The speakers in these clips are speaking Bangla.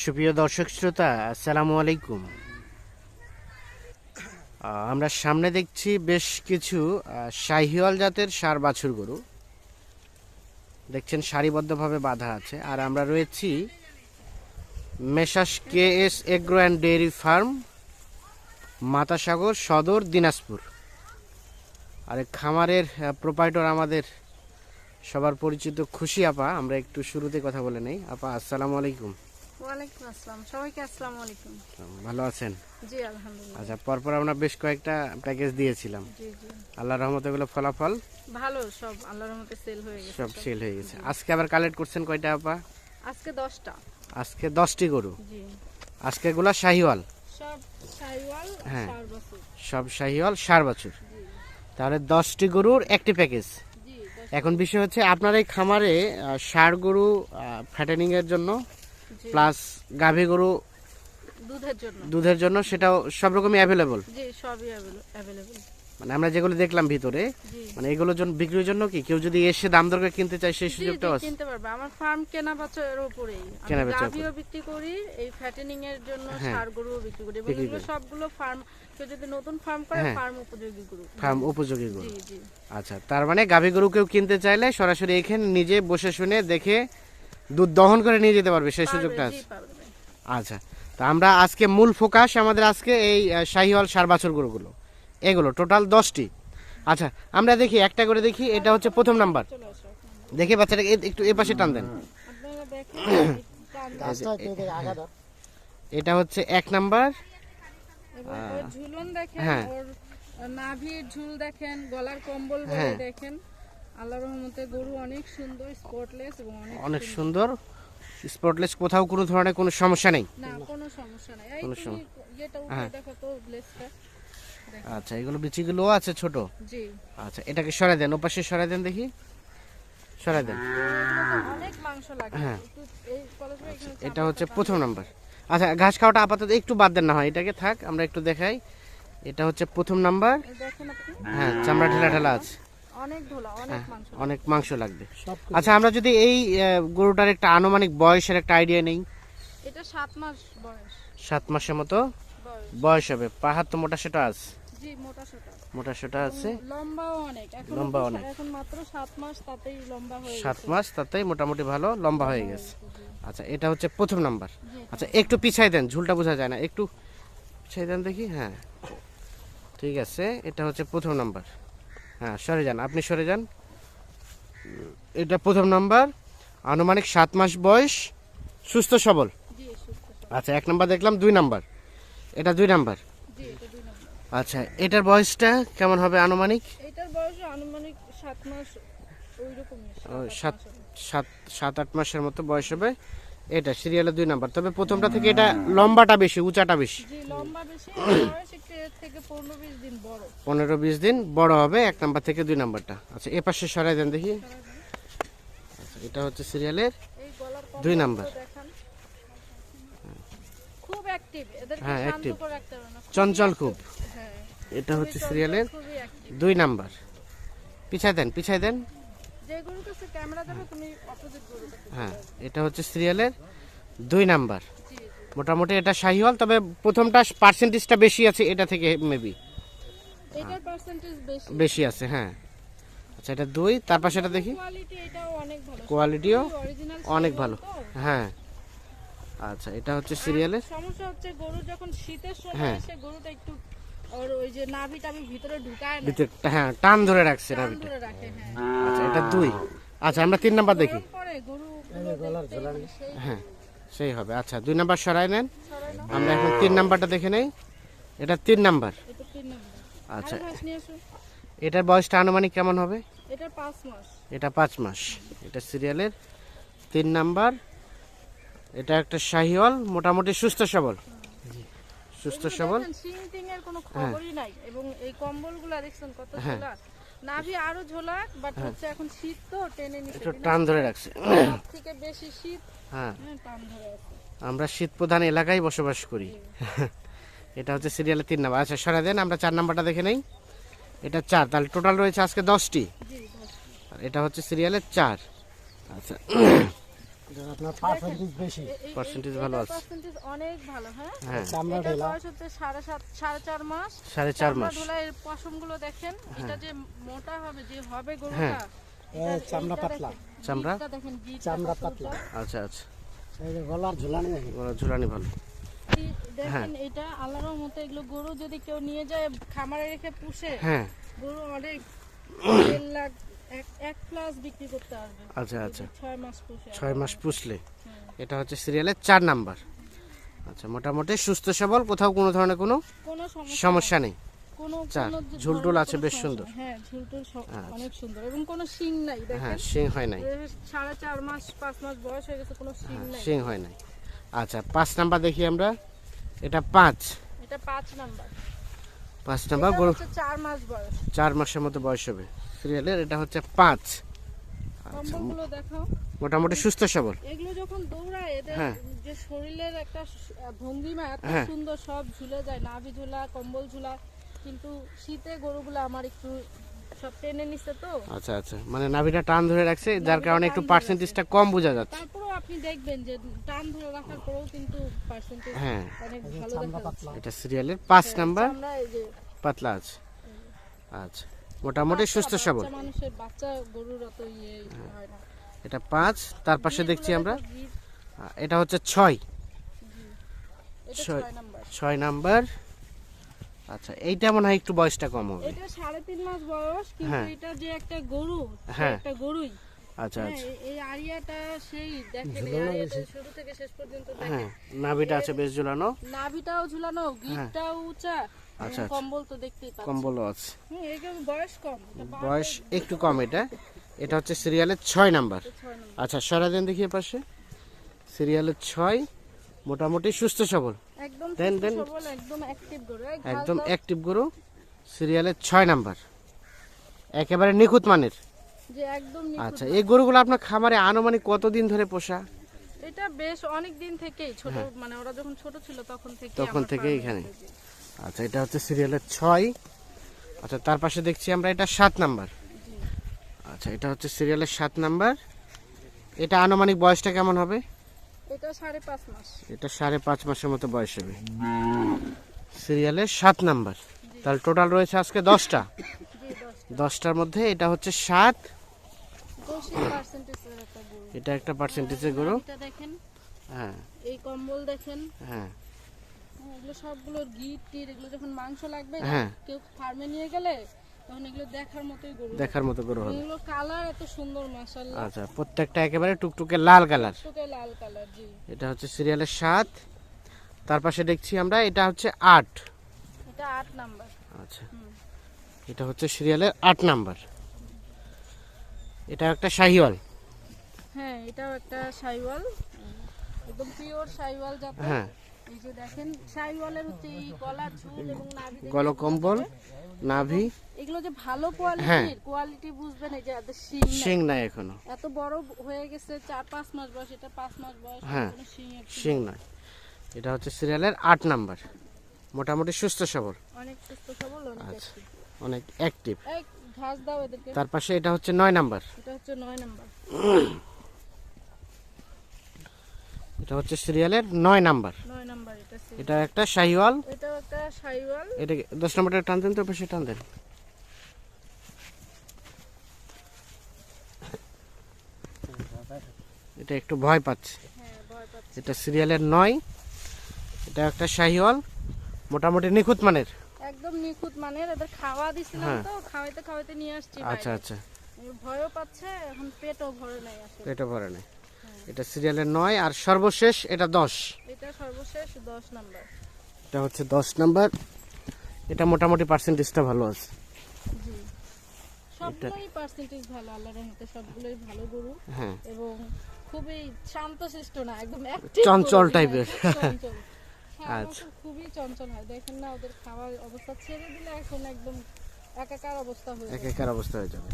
সুপ্রিয় দর্শক শ্রোতা, আসসালামু আলাইকুম। আমরা সামনে দেখছি বেশ কিছু শাহিওয়াল জাতের সার বাছুর গরু। দেখছেন সারিবদ্ধভাবে বাঁধা আছে। আর আমরা রয়েছি messrs K S agro and dairy farm, Matasagar সদর, দিনাজপুর। আর খামারের প্রোপাইটর আমাদের সবার পরিচিত খুশি আপা। আমরা একটু শুরুতে কথা বলে নেই। আপা, আসসালামু আলাইকুম। ওয়ালাইকুম আসসালাম। সবাইকে আসসালামু আলাইকুম। ভালো আছেন? জি আলহামদুলিল্লাহ। আচ্ছা পরপর আমরা বেশ কয়েকটা প্যাকেজ দিয়েছিলাম। জি জি। আল্লাহ রহমতে এগুলো ফলাফল? ভালো সব আল্লাহর রহমতে সেল হয়ে গেছে সব সেল হয়ে গেছে। আজকে আবার কালেক্ট করছেন কয়টা আপা? আজকে গরু? জি। আজকে এগুলা শাহিওয়াল? সব হ্যাঁ। সব শাহিওয়াল সার বছর? তাহলে দশটি গরুর একটি প্যাকেজ এখন বিষয় হচ্ছে আপনার এই খামারে সার গরু ফ্যাটেনিং এর জন্য প্লাস গাভী গরু দুধের জন্য। দুধের জন্য সেটাও সব রকমই অ্যাভেলেবল জি সবই অ্যাভেলেবল মানে আমরা যেগুলো দেখলাম ভিতরে মানে এগুলোর জন্য বিক্রির জন্য কি কেউ যদি এসে দাম দর করে কিনতে চায় সেই জি, সুযোগটাও আছে? কিনতে পারবে। আমার ফার্ম কেনা বেচার উপরেই। কেনা বেচার গাভিও বিক্রি করি এই ফ্যাটেনিং এর জন্য হ্যাঁ। সার গরুও বিক্রি করি। এবং এগুলো সবগুলো ফার্ম কেউ যদি নতুন ফার্ম করে হ্যাঁ। ফার্ম উপযোগী গরু। ফার্ম উপযোগী গরু। জি জি। আচ্ছা তার মানে গাভী গরু কেউ কিনতে চাইলে সরাসরি এখানে নিজে বসে শুনে দেখে দুধ দহন করে নিয়ে যেতে পারবে সেই সুযোগটা আছে। আচ্ছা তো আমরা আজকে মূল ফোকাস আমাদের আজকে এই শাহিওয়াল সার বাছুর গরুগুলো। এগুলো টোটাল দশটি। আচ্ছা আমরা দেখি একটা করে দেখি এটা হচ্ছে প্রথম নাম্বার। দেখে বাচ্চাটা একটু এ পাশে টান দেন। আপনারা দেখেন এই টান- এটা হচ্ছে এক নাম্বার। হ্যাঁ। নাভির ঝুল দেখেন গলার কম্বল হ্যাঁ। দেখেন। আল্লাহ রহমতে গরু অনেক সুন্দর স্পটলেস এবং অনেক সুন্দর। স্পটলেস কোথাও কোনো ধরনের কোনো সমস্যা নেই? না কোনো সমস্যা নাই। এই তুমি হ্যাঁ। দেখো তো ব্লেসটা আচ্ছা এগুলো বিচিগুলো আছে ছোট? জি। আচ্ছা এটাকে সরাই দেন ওপাশে সরাই দেন দেখি। সরাই দেন। অনেক মাংস লাগে। হ্যাঁ। এটা হচ্ছে প্রথম নাম্বার। আচ্ছা ঘাস খাওয়াটা আপাতত একটু বাদ দেন না হয় এটাকে থাক আমরা একটু দেখাই। এটা হচ্ছে প্রথম নাম্বার। হ্যাঁ চামড়া ঢেলা ঢেলা আছে। অনেক ধোলা অনেক মাংস অনেক মাংস লাগবে। আচ্ছা আমরা যদি এই গরুটার একটা আনুমানিক বয়সের একটা আইডিয়া নেই। এটা সাত মাস বয়স। সাত মাসের মতো বয়স। বয়স হবে। পাহাড় তো মোটা সেটা আছে? জি মোটা সোটা মোটা সেটা আছে? লম্বাও অনেক। এখন লম্বা অনেক। এখন মাত্র সাত মাস তাতেই লম্বা হয়ে সাত গেছে মাস তাতেই মোটামুটি ভালো লম্বা হয়ে গেছে। আচ্ছা এটা হচ্ছে প্রথম নাম্বার। আচ্ছা একটু পিছাই দেন ঝুলটা বোঝা যায় না। একটু পিছাই দেন দেখি হ্যাঁ। ঠিক আছে এটা হচ্ছে প্রথম নাম্বার। হ্যাঁ সরে যান। আপনি সরে যান। এটা প্রথম নাম্বার। আনুমানিক সাত মাস বয়স সুস্থ সবল। আচ্ছা এক নাম্বার দেখলাম দুই নাম্বার। এটা দুই নাম্বার? আচ্ছা এটার বয়সটা কেমন হবে আনুমানিক? এটার বয়স আনুমানিক সাত মাস সাত সাত সাত আট মাসের মতো বয়স হবে। এটা সিরিয়ালের দুই নাম্বার। তবে প্রথমটা থেকে এটা লম্বাটা বেশি উঁচাটা বেশি। লম্বা থেকে পনেরো বিশ দিন বড়। দিন হবে এক নাম্বার থেকে দুই নাম্বারটা। আচ্ছা এ পাশে সরাই দেন দেখি। আচ্ছা এটা হচ্ছে সিরিয়ালের দুই নাম্বার। খুব অ্যাক্টিভ এদেরকে শান্ত করে রাখতে হবে না চঞ্চল খুব। হ্যাঁ এটা হচ্ছে সিরিয়ালের। দুই নাম্বার। পিছাই দেন পিছাই দেন। হ্যাঁ এটা হচ্ছে সিরিয়ালের দুই নাম্বার। মোটামুটি এটা শাহিওয়াল তবে প্রথমটা পার্সেন্টেজটা বেশি আছে এটা থেকে মেবি এটার পার্সেন্টেজ বেশি। বেশি আছে হ্যাঁ। আচ্ছা এটা দুই তার পাশে এটা দেখি। কোয়ালিটি এটাও অনেক ভালো। কোয়ালিটিও অনেক ভালো। হ্যাঁ। আচ্ছা এটা হচ্ছে সিরিয়ালের সমস্যা হচ্ছে গরু যখন শীতের সময় হ্যাঁ। গরুটা একটু ওর ওই যে নাভি টাভি ভিতরে ঢুকায় না? ভিতরটা হ্যাঁ টান ধরে রাখছে নাভিটা। হ্যাঁ। আচ্ছা এটা দুই। আচ্ছা আমরা তিন নাম্বার দেখি। হ্যাঁ। সেই হবে। আচ্ছা দুই নাম্বার সরাই নেন। আমরা এখন তিন নাম্বারটা দেখে নেই। এটা তিন নাম্বার। আচ্ছা। এটার বয়সটা আনুমানিক কেমন হবে? এটা পাঁচ মাস। এটা সিরিয়ালের তিন নাম্বার। এটা একটা শাহিওয়াল মোটামুটি সুস্থ সবল। সুস্থ সবল। সিং টিং এর কোনো খবরই নাই এবং এই কম্বলগুলা দেখছেন কত হ্যাঁ। ঝোলা নাভি আরও ঝোলা বাট হচ্ছে এখন শীত তো টেনে ধরে রাখছে। থেকে বেশি শীত হ্যাঁ। হ্যাঁ টান ধরে আছে। আমরা শীত প্রধান এলাকায় বসবাস করি। এটা হচ্ছে সিরিয়ালের তিন নাম্বার। আচ্ছা সরাই দেন আমরা চার নাম্বারটা দেখে নেই। এটা চার তাহলে টোটাল রয়েছে আজকে দশটি। আর এটা হচ্ছে সিরিয়ালের চার। আচ্ছা। আপনার পার্সেন্টেজ বেশি। Percentage এই- ভালো আছে। অনেক ভালো হ্যাঁ? হ্যাঁ। চামড়া ঢেলা বয়স হচ্ছে সাড়ে সাত সাড়ে চার মাস। সাড়ে মাস। পশমগুলো দেখেন এটা যে মোটা হবে যে হবে হ্যাঁ। গরুটা চামড়া পাতলা। চামড়া? চামড়া পাতলা। আচ্ছা আচ্ছা। গলার ঝুলানি দেখেন। ঝুলানি ভালো। এই দেখেন এটা আল্লাহর মতো এগুলো গরু যদি কেউ নিয়ে যায় খামারে রেখে পুষে হ্যাঁ। গরু অনেক দেড় লাখ এক- প্লাস বিক্রি করতে পারবে। আচ্ছা আচ্ছা। ছয় মাস পুষে। ছয় মাস পুষলে। এটা হচ্ছে সিরিয়ালের চার নাম্বার। আচ্ছা মোটামুটি সুস্থ সবল কোথাও কোনো ধরনের কোনো কোনো সমস্যা সমস্যা নেই। ঝুলটুল আছে বেশ সুন্দর। হ্যাঁ ঝুলটুল আচ্ছা। অনেক সুন্দর। এবং কোনো শিং নাই হ্যাঁ শিং হয় নাই। সাড়ে চার মাস পাঁচ মাস বয়স হয়ে গেছে কোনো শিং নাই। শিং হয় নাই। আচ্ছা পাঁচ নাম্বার দেখি আমরা। এটা পাঁচ। এটা পাঁচ নাম্বার। পাঁচ নাম্বার গরু চার মাস বয়স। চার মাসের মতো বয়স হবে। সিরিয়ালের এটা হচ্ছে পাঁচ। আচ্ছা মোটামুটি সুস্থ সবল। এগুলো যখন দৌড়ায় এদের হ্যাঁ। যে শরীরের একটা ভঙ্গিমা এত হ্যাঁ। সুন্দর সব ঝুলে যায়। নাভি ঝুলা কম্বল ঝুলা। কিন্তু শীতে গরুগুলো আমার একটু সব টেনে নিচ্ছে তো। আচ্ছা আচ্ছা। মানে নাভিটা টান ধরে রাখছে যার কারণে একটু পার্সেন্টেজটা কম বোঝা যাচ্ছে। তারপরেও আপনি দেখবেন যে টান ধরে রাখার পরেও কিন্তু পার্সেন্টেজ হ্যাঁ। অনেক ভালো দেখা এটা সিরিয়ালের পাঁচ নাম্বার। আমরা এই যে পাতলা আছে। আচ্ছা। মোটামুটি সুস্থ সবল। মানুষের বাচ্চা গরুর অত ইয়ে হয়। না। এটা পাঁচ তার পাশে দেখছি আমরা। এটা হচ্ছে ছয়। এটা ছয়। ছয় নাম্বার। ছয় নাম্বার। আচ্ছা এইটা মনে হয় একটু বয়সটা কম হবে। এটা সাড়ে তিন মাস বয়স কিন্তু হ্যাঁ। এটা যে একটা গরু হ্যাঁ। একটা গরুই। আচ্ছা হ্যাঁ, আচ্ছা। এই- আরিয়াটা সেই দেখেন এই আরিয়াটা শুরু থেকে শেষ পর্যন্ত হ্যাঁ দেখেন। নাভিটা আছে বেশ ঝুলানো। নাভিটাও ঝুলানো গিটটাও উঁচা। আচ্ছা, আচ্ছা। কম্বল তো দেখতেই পাচ্ছেন। কম্বলও আছে। হুম এগুলো বয়স কম বয়স একটু কম এটা। এটা হচ্ছে সিরিয়ালের ছয় নাম্বার। আচ্ছা সারা দিন দেখি এ পাশে সিরিয়ালের ছয় মোটামুটি সুস্থ সবল। একদম দেন, দেন। একদম অ্যাক্টিভ গরু। একদম অ্যাক্টিভ গরু সিরিয়ালের ছয় নাম্বার। একেবারে নিখুঁত মানের। যে একদম আচ্ছা এই গরুগুলো আপনার খামারে আনুমানিক কতদিন ধরে পোষা? এটা বেশ অনেক দিন থেকেই ছোট মানে ওরা যখন ছোট ছিল তখন থেকে হ্যাঁ। তখন থেকেই এখানে। আচ্ছা এটা হচ্ছে সিরিয়ালের ছয়। আচ্ছা তার পাশে দেখছি আমরা এটা সাত নাম্বার। আচ্ছা এটা হচ্ছে সিরিয়ালের সাত নাম্বার। এটা আনুমানিক বয়সটা কেমন হবে? এটা সাড়ে পাঁচ মাস। এটা সাড়ে পাঁচ মাসের মতো বয়স হবে। সিরিয়ালের সাত নাম্বার। তাহলে টোটাল রয়েছে আজকে দশটা। দশটার মধ্যে এটা হচ্ছে সাত। এটা একটা পার্সেন্টেজের গরু। দেখেন। হ্যাঁ। এই কম্বল দেখেন। হ্যাঁ। এগুলো সবগুলো গিট টিট এগুলো যখন মাংস লাগবে হ্যাঁ। কেউ ফার্মে নিয়ে গেলে তখন এগুলো দেখার মতোই গরু। দেখার মতো গরু হবে। এগুলো কালার এত সুন্দর মাশাআল্লাহ। আচ্ছা প্রত্যেকটা একেবারে টুকটুকে লাল কালার। লাল কালার জি। এটা হচ্ছে সিরিয়ালের সাত। তার পাশে দেখছি আমরা এটা হচ্ছে আট। এটা আট নাম্বার। আচ্ছা। এটা হচ্ছে সিরিয়ালের আট নাম্বার। এটা একটা শাহিওয়াল হ্যাঁ এটাও একটা সাইওয়াল একদম পিওর সাইওয়াল জাতের। হ্যাঁ। এই যে দেখেন সাইওয়ালের হচ্ছে এই গলার ঝুল এবং নাভি দেখে গলকম্বল নাভি। এগুলো যে ভালো হ্যাঁ। কোয়ালিটির কোয়ালিটি বুঝবেন এই যে এত শিং নাই। শিং নাই এখনও। এত বড় হয়ে গেছে চার পাঁচ মাস বয়স এটা পাঁচ মাস বয়স হ্যাঁ। শিং নয় এটা হচ্ছে সিরিয়ালের আট নাম্বার। মোটামুটি সুস্থ সবল। অনেক সুস্থ সবল অনেক আচ্ছা। অনেক অ্যাক্টিভ ঘাস দাও এদেরকে। তার পাশে এটা হচ্ছে নয় নাম্বার। এটা হচ্ছে নয় নাম্বার। এটা হচ্ছে সিরিয়ালের নয় নাম্বার। এটা একটা শাহিওয়াল। এটা দশ নম্বরটা টান দেন তো পাশে টান দেন। এটা একটু ভয় পাচ্ছে। হ্যাঁ ভয় পাচ্ছে। এটা সিরিয়ালের নয়। এটা একটা শাহিওয়াল মোটামুটি নিখুঁত মানের। একদম নিখুঁত মানের। এদের খাওয়া দিছিলাম হ্যাঁ। তো খাওয়াইতে খাওয়াইতে নিয়ে আসছি আচ্ছা আচ্ছা। ভয়ও পাচ্ছে এখন পেটও ভরে নাই এটা ভরে নেই। এটা সিরিয়ালের নয় আর সর্বশেষ এটা দশ। এটা সর্বশেষ দশ নাম্বার। এটা হচ্ছে দশ নাম্বার। এটা মোটামুটি পার্সেন্টেজটা ভালো আছে। সবগুলোই পার্সেন্টেজ ভালো আল্লাহর রহমতে সবগুলোই ভালো গরু। হ্যাঁ। এবং খুবই শান্তশিষ্ট না একদম চঞ্চল type-এর। হ্যাঁ। হ্যাঁ, আচ্ছা। খুবই চঞ্চল হয়। দেখেন না ওদের খাওয়ার অবস্থা ছেড়ে দিলে এখন একদম একাকার অবস্থা হয়ে এক একার অবস্থা হয়ে যাবে।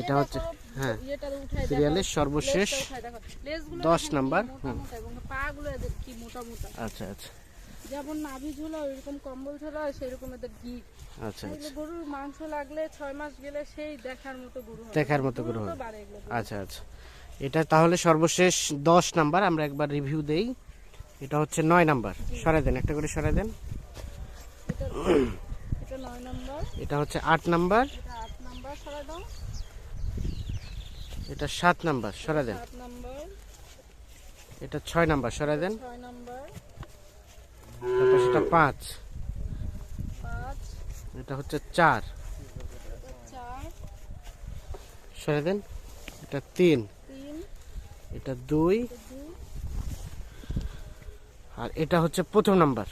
এটা হচ্ছে হ্যাঁ সিরিয়ালের সর্বশেষ দশ নাম্বার, আচ্ছা আচ্ছা। যেমন নাভি ঝোলা ওইরকম কম্বল ঝোলা হয় সেরকম এদের গিট আচ্ছা আচ্ছা। গরুর মাংস লাগলে ছয় মাস গেলে সেই দেখার মতো গরু দেখার মতো গরু। আচ্ছা আচ্ছা। এটা তাহলে সর্বশেষ দশ নাম্বার আমরা একবার রিভিউ দেই। এটা হচ্ছে নয় নাম্বার। সরাই দেন একটা করে সরাই দেন। এটা হচ্ছে আট নাম্বার। এটা সাত নাম্বার সরাই দেন। এটা ছয় নাম্বার সরাই দেন। তারপর সেটা পাঁচ। এটা হচ্ছে চার। সরাই দেন। এটা তিন। এটা দুই। আর এটা হচ্ছে প্রথম নাম্বার।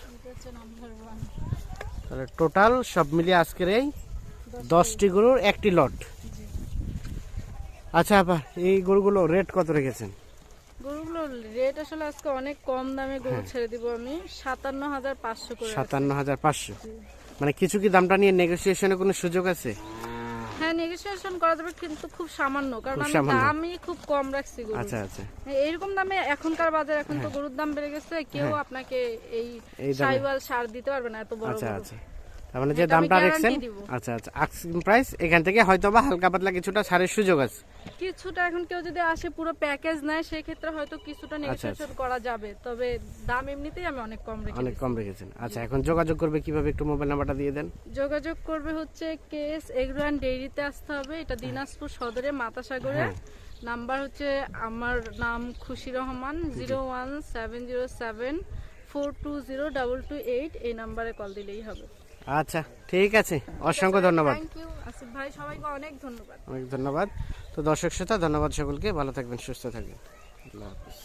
তাহলে টোটাল সব মিলিয়ে আজকের এই দশটি গরুর একটি লট। আচ্ছা আপা এই গরুগুলো রেট কত রেখেছেন? গরুগুলোর রেট আসলে আজকে অনেক কম দামে গরু হ্যাঁ। ছেড়ে দিব আমি। সাতান্ন হাজার পাঁচশো করে সাতান্ন হাজার পাঁচশো। মানে কিছু কি দামটা নিয়ে নেগোসিয়েশনের কোনো সুযোগ আছে? হ্যাঁ নেগোসিয়েশন করা যাবে কিন্তু খুব সামান্য কারণ আমি দামই খুব কম রাখছি গরু। আচ্ছা আচ্ছা। এইরকম দামে এখনকার বাজার এখন তো গরুর দাম বেড়ে গেছে কেউ আপনাকে এই হ্যাঁ। সাইওয়াল সার দিতে পারবে না এত বড় আচ্ছা আচ্ছা। তার মানে যে দামটা রাখছেন? আচ্ছা আচ্ছা। প্রাইস এখান থেকে হয়তো বা হালকা পাতলা কিছুটা ছাড়ের সুযোগ আছে। কিছুটা এখন কেউ যদি আসে পুরো প্যাকেজ নেয় সেই ক্ষেত্রে হয়তো কিছুটা আচ্ছা, নেগোসিয়েশন করা যাবে। তবে দাম এমনিতেই আমি অনেক কম রেখে অনেক কম রেখেছেন। আচ্ছা এখন যোগাযোগ করবে কীভাবে? একটু মোবাইল নাম্বারটা দিয়ে দেন। যোগাযোগ করবে হচ্ছে কেস এগ্রো অ্যান্ড ডেইরিতে আসতে হবে। এটা দিনাজপুর সদরে মাতাসাগরে। হ্যাঁ। নাম্বার হচ্ছে আমার নাম Khushi Rahman zero one seven zero seven four two zero double two eight. এই নাম্বারে কল দিলেই হবে। আচ্ছা ঠিক আছে। অসংখ্য ধন্যবাদ। ভাই সবাইকে অনেক ধন্যবাদ। অনেক ধন্যবাদ। তো দর্শক শ্রোতা ধন্যবাদ সকলকে। ভালো থাকবেন সুস্থ থাকবেন। আল্লাহ হাফিজ।